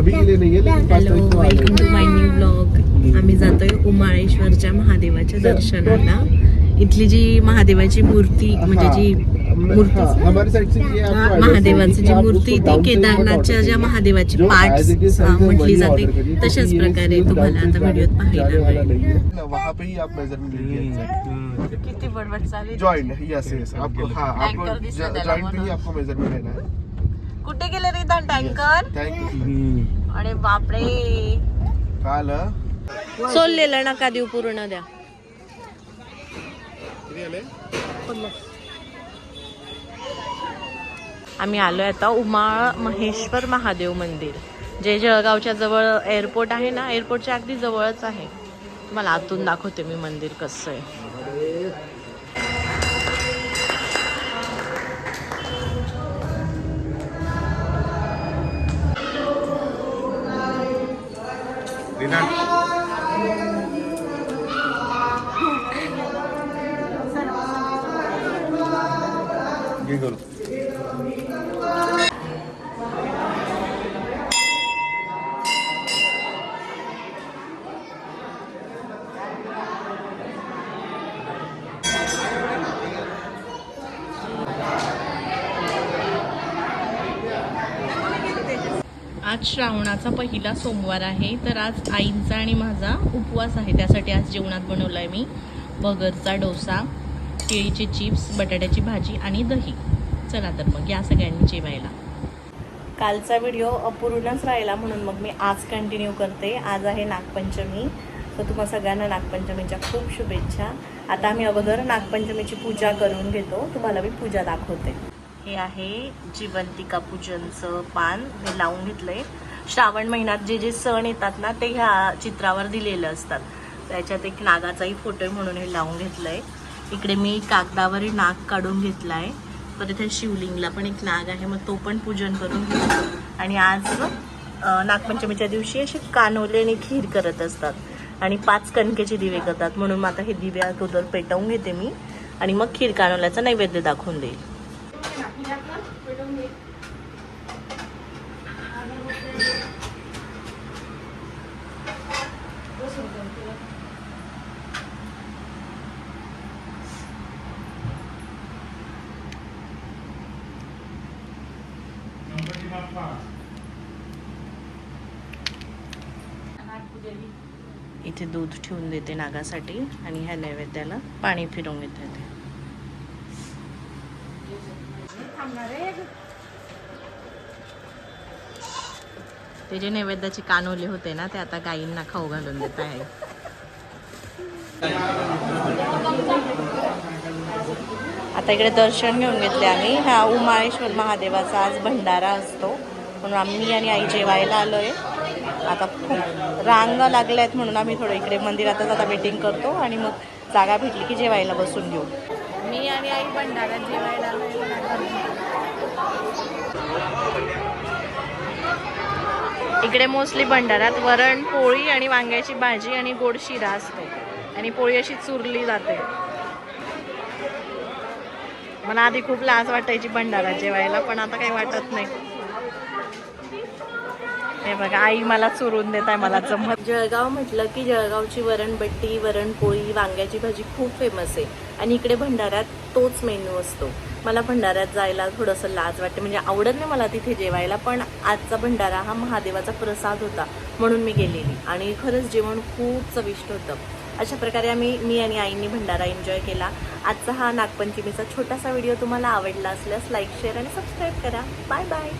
Hello welcome to my new blog आम्ही जातोय उमाळेश्वरच्या महादेवाच्या दर्शनाला. इथली जी महादेवाची मूर्ती म्हणजे जी मूर्ती हमारे साइड से ये आपको address महादेवाची जी मूर्ती ती केदारनाथच्या ज्या. महादेवाची है, म्हटली जाते. तशाच प्रकारे तुम्हाला आता व्हिडिओत पाहायला मिळेल. किती बडबड चालू जॉइंट यस यस आपको हाँ आपको Anchor दिसतोय त्याला जॉइंट पे ही म्हणून. आपको मेजरमेंट लेना है. कुठे गेले रे टँकर? थैंक यू अरे बापरे. काल सोललेलं नका देऊ पूर्ण द्या. आम्ही आलोय आता उमाळ महेश्वर महादेव मंदिर जे जळगावच्या जवळ एअरपोर्ट आहे ना एअरपोर्टच्या अगदी जवळच आहे. मला आतून दाखवते मी मंदिर कसं आहे. हे करू. आज श्रावणाचा पहिला सोमवार आहे तर आज आईंचा आणि माझा उपवास आहे. त्यासाठी आज जेवणात बनवलं आहे मी. बगरचा डोसा. केळीचे चिप्स बटाट्याची भाजी आणि दही. चला तर मग या सगळ्यांनी जेवायला. कालचा व्हिडिओ अपूर्णच राहिला म्हणून मग मी आज कंटिन्यू करते. आज आहे नागपंचमी. तर तुम्हा सगळ्यांना नागपंचमीच्या खूप शुभेच्छा. आता आम्ही अगोदर नागपंचमीची पूजा करून घेतो. तुम्हाला मी पूजा दाखवते. हे आहे जिवंतिका पूजनचं पान. हे लावून घेतलंय. श्रावण महिन्यात जे जे सण येतात ना ते ह्या चित्रावर दिलेले असतात. त्याच्यात एक नागाचाही फोटो आहे म्हणून हे लावून घेतलंय. इकडे मी कागदावर नाग काढून घेतला आहे परत इथे शिवलिंगला पण एक नाग आहे मग तो पण पूजन करून घेतो. आणि आज नागपंचमीच्या दिवशी असे कानोले आणि खीर करत असतात. आणि पाच कणकेचे दिवे करतात म्हणून मग आता हे दिवे अगोदर पेटवून घेते मी. आणि मग खीर कानोल्याचा नैवेद्य दाखवून देईल. इथे दूध ठेवून देते नागासाठी आणि ह्या नैवेद्याला पाणी फिरवून घेते ते ते जे नैवेद्याचे कानोले होते ना ते आता गायींना खाऊ घालून देत आहे. आता इकडे दर्शन घेऊन घेतले आम्ही. हा उमाळेश्वर महादेवाचा आज भंडारा असतो. म्हणून आम्ही आणि आई जेवायला आलोय. आता खूप रांग लागल्या आहेत म्हणून आम्ही थोडं इकडे मंदिरातच आता वेटिंग करतो आणि मग जागा भेटली की जेवायला बसून घेऊ. मी आणि आई भंडाऱ्यात जेवायला इकडे मोस्टली भंडारात वरण पोळी आणि वांग्याची भाजी आणि गोड शिरा असतो. आणि पोळी अशी चुरली जाते. मला आधी खूप लाज वाटायची भंडारा जेवायला पण आता काही वाटत नाही. हे बघा आई मला चुरून देत आहे मला जमत जळगाव म्हटलं की जळगावची वरणबट्टी वरणपोळी वांग्याची भाजी खूप फेमस आहे. आणि इकडे भंडाऱ्यात तोच मेन्यू असतो. मला भंडाऱ्यात जायला थोडंसं लाज वाटते. म्हणजे आवडत नाही मला तिथे जेवायला पण आजचा भंडारा हा महादेवाचा प्रसाद होता म्हणून मी गेलेली. आणि खरंच जेवण खूप चविष्ट होतं. अशा प्रकारे आम्ही मी आणि आईंनी भंडारा एन्जॉय केला. आजचा हा नागपंचमीचा छोटासा व्हिडिओ तुम्हाला आवडला असल्यास लाईक शेअर आणि सबस्क्राईब करा. Bye bye